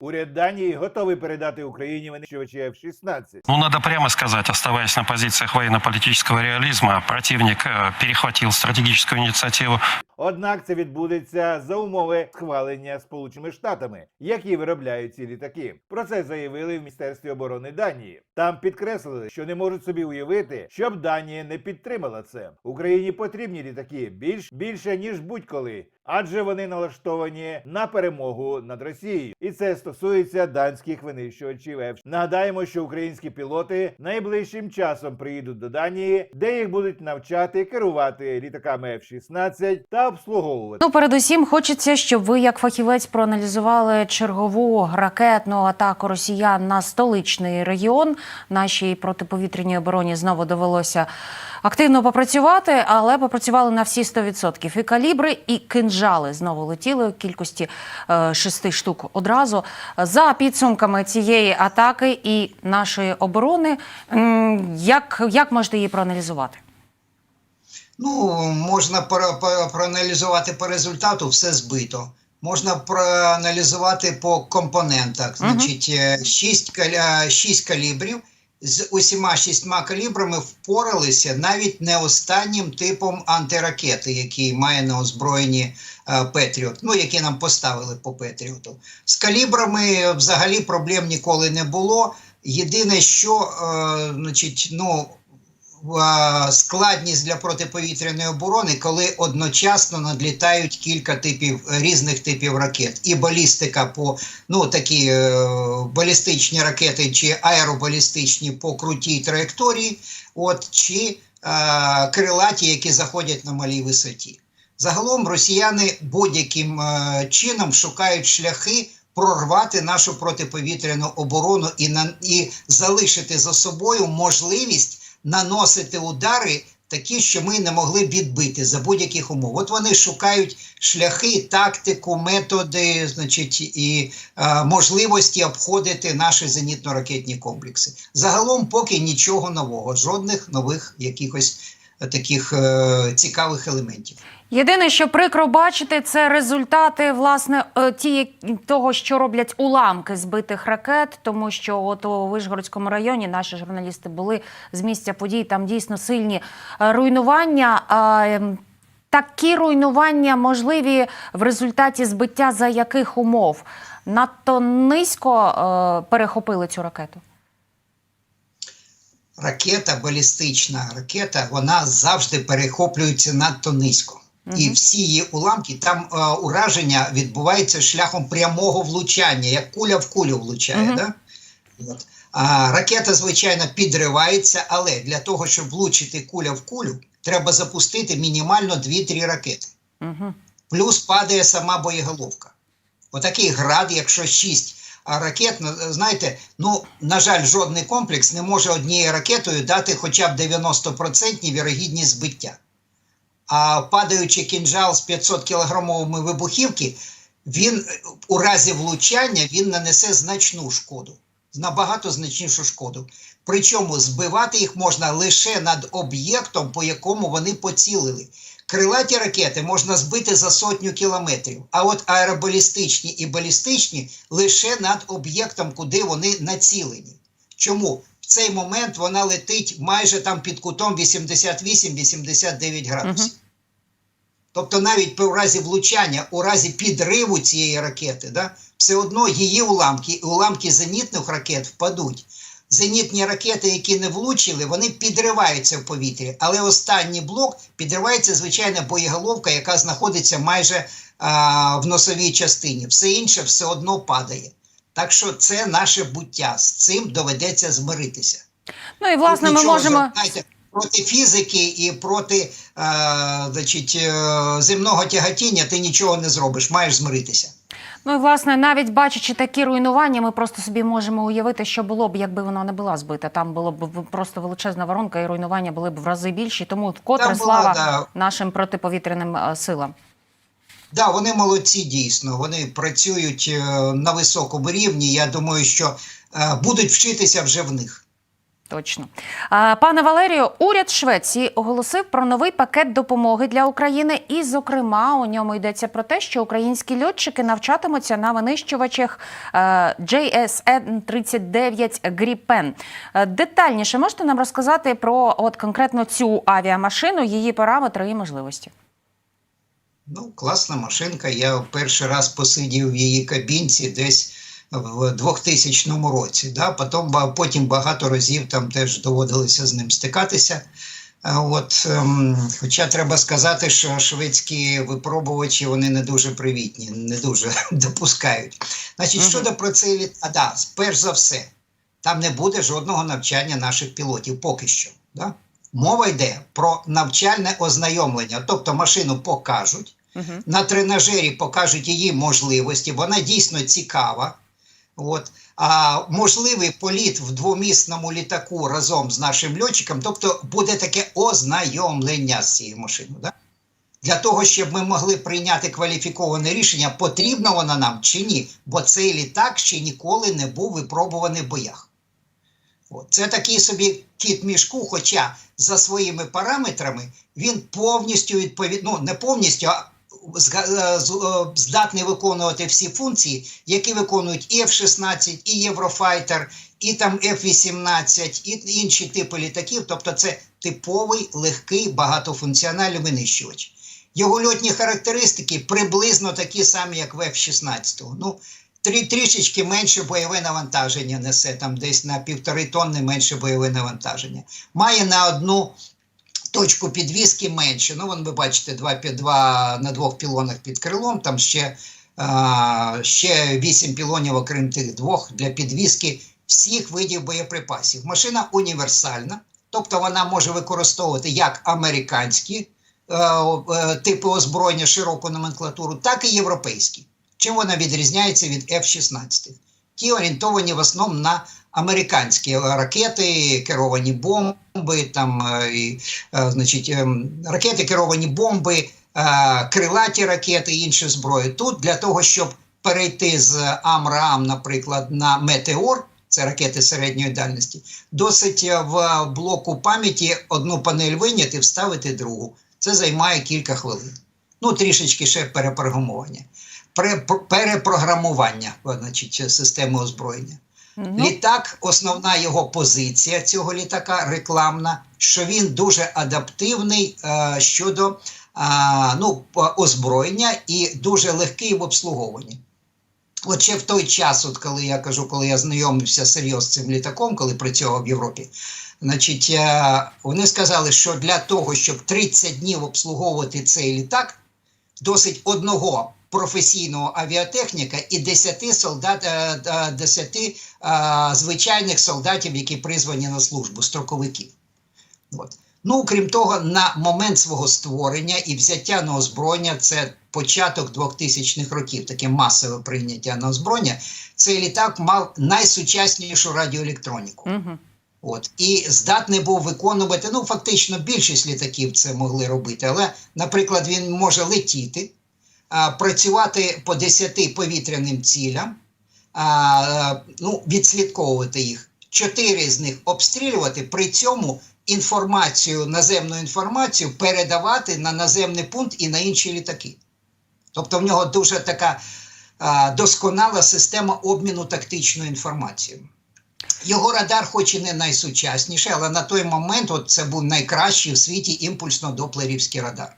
Уряд Данії готовий передати Україні винищувачі F-16. Ну, надо прямо сказать, оставаясь на позициях военно-политического реализма, противник э, перехватил стратегическую инициативу Однак це відбудеться за умови схвалення Сполученими Штатами, які виробляють ці літаки. Про це заявили в Міністерстві оборони Данії. Там підкреслили, що не можуть собі уявити, щоб Данія не підтримала це. Україні потрібні літаки більш більше ніж будь-коли, адже вони налаштовані на перемогу над Росією, і це стосується данських винищувачів F. Нагадаємо, що українські пілоти найближчим часом приїдуть до Данії, де їх будуть навчати керувати літаками F-16 та обслуговувати. Ну, передусім, хочеться, щоб ви, як фахівець, проаналізували чергову ракетну атаку росіян на столичний регіон. Нашій протиповітряній обороні знову довелося активно попрацювати, але попрацювали на всі 100%. І калібри, і кинжали знову летіли в кількості е, шести штук одразу. За підсумками цієї атаки і нашої оборони, як, як можете її проаналізувати? Ну, можна проаналізувати по результату, все збито. Можна проаналізувати по компонентах. Значить, е, шість калібрів. З усіма шістьма калібрами впоралися навіть не останнім типом антиракети, який має на озброєнні е, Петріот, ну які нам поставили по Петріоту. З калібрами взагалі проблем ніколи не було. Єдине, що е, значить, ну, складність для протиповітряної оборони, коли одночасно надлітають кілька типів різних типів ракет, і балістика по ну такі е, балістичні ракети чи аеробалістичні по крутій траєкторії, от чи е, крилаті, які заходять на малій висоті. Загалом росіяни будь-яким е, чином шукають шляхи прорвати нашу протиповітряну оборону і, на, і залишити за собою можливість наносити удари такі, що ми не могли відбити за будь-яких умов. От вони шукають шляхи, тактику, методи, значить, і е, можливості обходити наші зенітно-ракетні комплекси. Загалом, поки нічого нового, жодних нових якихось таких е, цікавих елементів. Єдине, що прикро бачити, це результати власне е, ті того, що роблять уламки збитих ракет, тому що от у Вишгородському районі наші журналісти були з місця подій. Там дійсно сильні е, руйнування. Ем, Такі руйнування можливі в результаті збиття за яких умов? Надто низько е, перехопили цю ракету. ракета, балістична ракета, вона завжди перехоплюється надто низько. І всі її уламки, там е, ураження відбувається шляхом прямого влучання, як куля в кулю влучає. Да? От. А, ракета, звичайно, підривається, але для того, щоб влучити куля в кулю, треба запустити мінімально 2-3 ракети. Угу. Плюс падає сама боєголовка. Отакий град, якщо 6 ракет, знаєте, ну, на жаль, жодний комплекс не може однією ракетою дати хоча б 90% вірогідність збиття. А падаючи кінжал з 500 кілограмовими вибухівки, він у разі влучання він нанесе значну шкоду, набагато значнішу шкоду. Причому збивати їх можна лише над об'єктом, по якому вони поцілили. Крилаті ракети можна збити за сотню кілометрів, а от аеробалістичні і балістичні лише над об'єктом, куди вони націлені. Чому? Цей момент вона летить майже там під кутом 88-89 градусів. Тобто навіть по разі влучання, у разі підриву цієї ракети, да, все одно її уламки, уламки зенітних ракет впадуть. Зенітні ракети, які не влучили, вони підриваються в повітрі. Але останній блок підривається звичайна боєголовка, яка знаходиться майже а, в носовій частині. Все інше все одно падає. Так що це наше буття. З цим доведеться змиритися. Ну і власне Тут ми можемо. знаєте, проти фізики і проти е, значить, е, земного тяготіння ти нічого не зробиш, маєш змиритися. Ну і власне, навіть бачачи такі руйнування, ми просто собі можемо уявити, що було б, якби вона не була збита. Там було б просто величезна воронка, і руйнування були б в рази більші. Тому вкотре була, слава да. нашим протиповітряним е, силам. Да, вони молодці дійсно. Вони працюють е, на високому рівні. Я думаю, що е, будуть вчитися вже в них. Точно. Пане Валерію, уряд Швеції оголосив про новий пакет допомоги для України, і, зокрема, у ньому йдеться про те, що українські льотчики навчатимуться на винищувачах е, JSN-39 Gripen. Детальніше можете нам розказати про от конкретно цю авіамашину, її параметри і можливості? Ну, класна машинка. Я перший раз посидів в її кабінці десь в 2000 році. Да? Потім, потім багато разів там теж доводилося з ним стикатися. От, ем, хоча треба сказати, що шведські випробувачі вони не дуже привітні, не дуже допускають. Значить, Мгм. щодо про цей літ, а да, перш за все, там не буде жодного навчання наших пілотів поки що. Да? Мова йде про навчальне ознайомлення, тобто машину покажуть, Угу. на тренажері покажуть її можливості, вона дійсно цікава. От. А можливий політ в двомісному літаку разом з нашим льотчиком, тобто буде таке ознайомлення з цією машиною. Да? Для того, щоб ми могли прийняти кваліфіковане рішення, потрібно вона нам чи ні, бо цей літак ще ніколи не був випробуваний в боях. От. Це такий собі кіт мішку, хоча за своїми параметрами він повністю відповідає, ну не повністю, а здатний виконувати всі функції, які виконують і F-16, і Єврофайтер, і там F-18, і інші типи літаків. Тобто це типовий легкий багатофункціональний винищувач. Його льотні характеристики приблизно такі самі, як в F-16. Ну, трі, трішечки менше бойове навантаження несе, там десь на півтори тонни менше бойове навантаження. Має на одну точку підвіски менше. Ну, вон ви бачите, два, два на двох пілонах під крилом, там ще, а, ще вісім пілонів, окрім тих двох, для підвіски всіх видів боєприпасів. Машина універсальна, тобто вона може використовувати як американські е, е, типи озброєння, широку номенклатуру, так і європейські. Чим вона відрізняється від F-16? Ті орієнтовані в основному на американські ракети, керовані бомби, там, е, і, е, значить, ем, ракети, керовані бомби, е, крилаті ракети інші зброї. Тут для того, щоб перейти з Амрам, наприклад, на Метеор, це ракети середньої дальності, досить в блоку пам'яті одну панель виняти, вставити другу. Це займає кілька хвилин. Ну, трішечки ще перепрограмування. Перепрограмування значить, системи озброєння. Літак, основна його позиція цього літака рекламна, що він дуже адаптивний е, щодо е, ну, озброєння і дуже легкий в обслуговуванні. От ще в той час, от коли я кажу, коли я знайомився серйозно з цим літаком, коли працював в Європі, значить, е, вони сказали, що для того, щоб 30 днів обслуговувати цей літак, досить одного професійного авіатехніка і 10 солдат, е, е, 10 е, звичайних солдатів, які призвані на службу, строковиків. От. Ну, крім того, на момент свого створення і взяття на озброєння, це початок 2000-х років, таке масове прийняття на озброєння, цей літак мав найсучаснішу радіоелектроніку. угу. От і здатний був виконувати. Ну, фактично, більшість літаків це могли робити. Але, наприклад, він може летіти, працювати по 10 повітряним цілям, ну, відслідковувати їх. Чотири з них обстрілювати, при цьому інформацію, наземну інформацію передавати на наземний пункт і на інші літаки. Тобто в нього дуже така а, досконала система обміну тактичною інформацією. Його радар, хоч і не найсучасніший, але на той момент от це був найкращий в світі імпульсно-доплерівський радар.